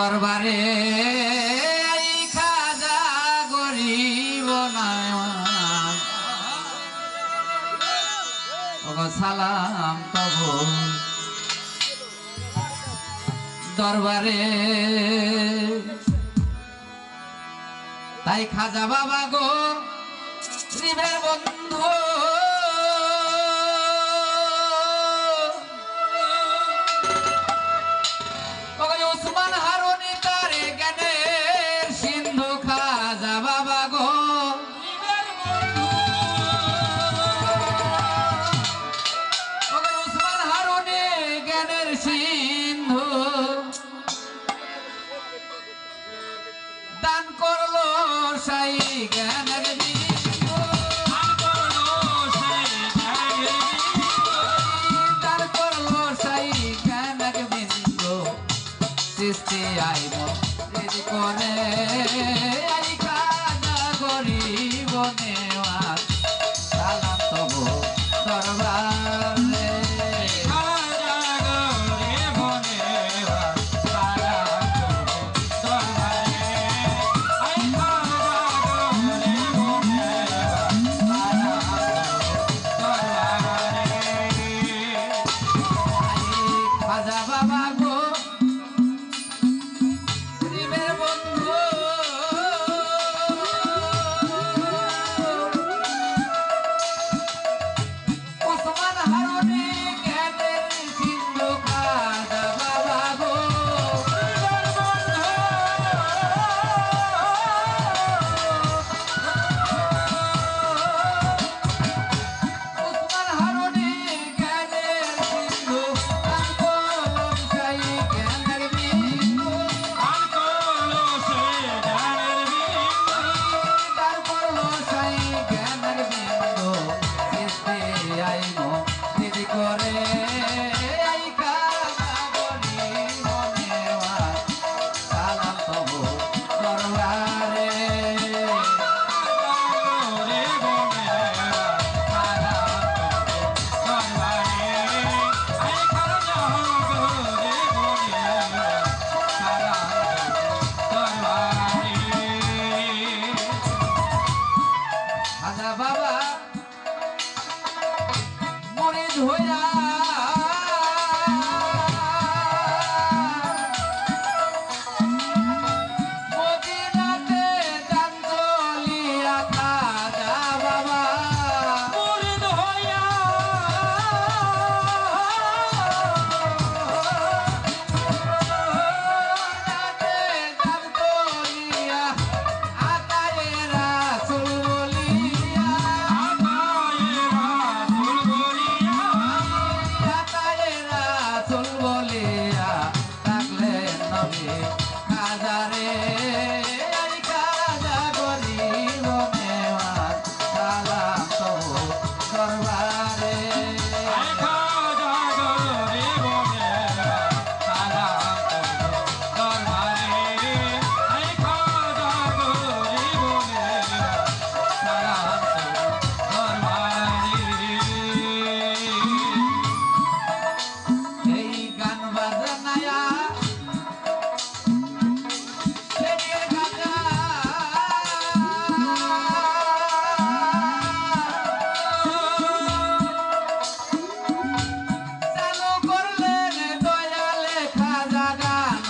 দরবারে খাজা গরিব সালাম তব। দরবারে তাই খাজা বাবা গো শ্রীবের বন্ধু। ಗಣರ casa, babá.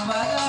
Bye.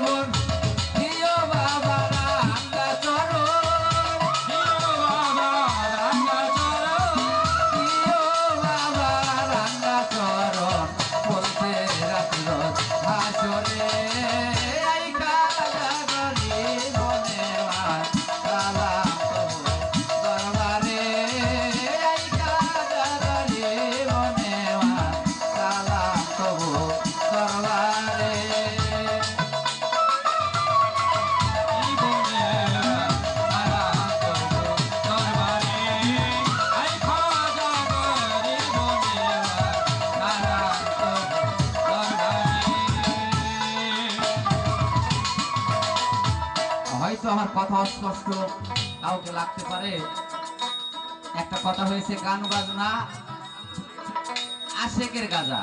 one. আমার কথা অস্পষ্ট কাউকে লাগতে পারে। একটা কথা হয়েছে গান বাজনা, আশেকের গাজা।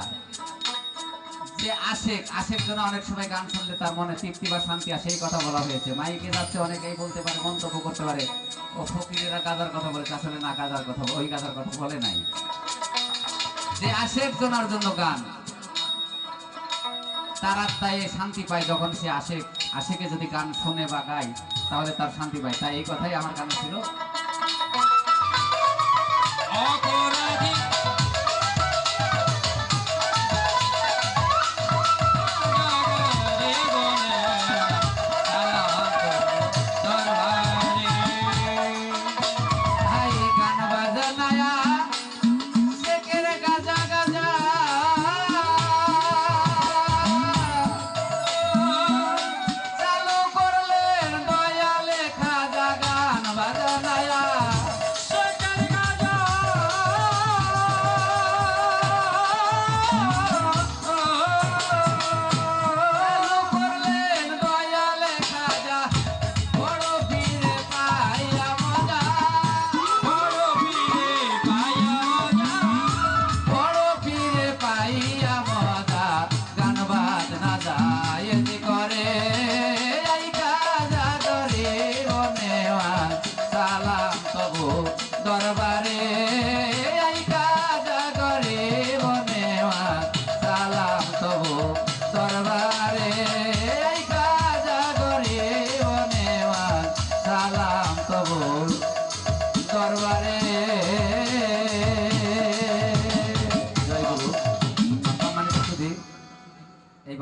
যে আশেক আশেক জন্য অনেক সময় গান শুনলে তার মনে তৃপ্তি বা শান্তি আসে, এই কথা বলা হয়েছে। মাইকে যাচ্ছে, অনেকেই বলতে পারে, মন্তব্য করতে পারে, ও ফকিরেরা গাজার কথা বলেছে আসলে না গাজার কথা, ওই গাজার কথা বলে নাই। যে আশেক জনার জন্য গান তার আত্মায় শান্তি পায় যখন সে আশেক, আশেকে যদি গান শোনে বা গায়, তাহলে তার শান্তি পায়। তাই এই কথাই আমার গানে ছিল।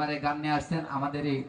এইবারে গান নিয়ে আসছেন আমাদের এই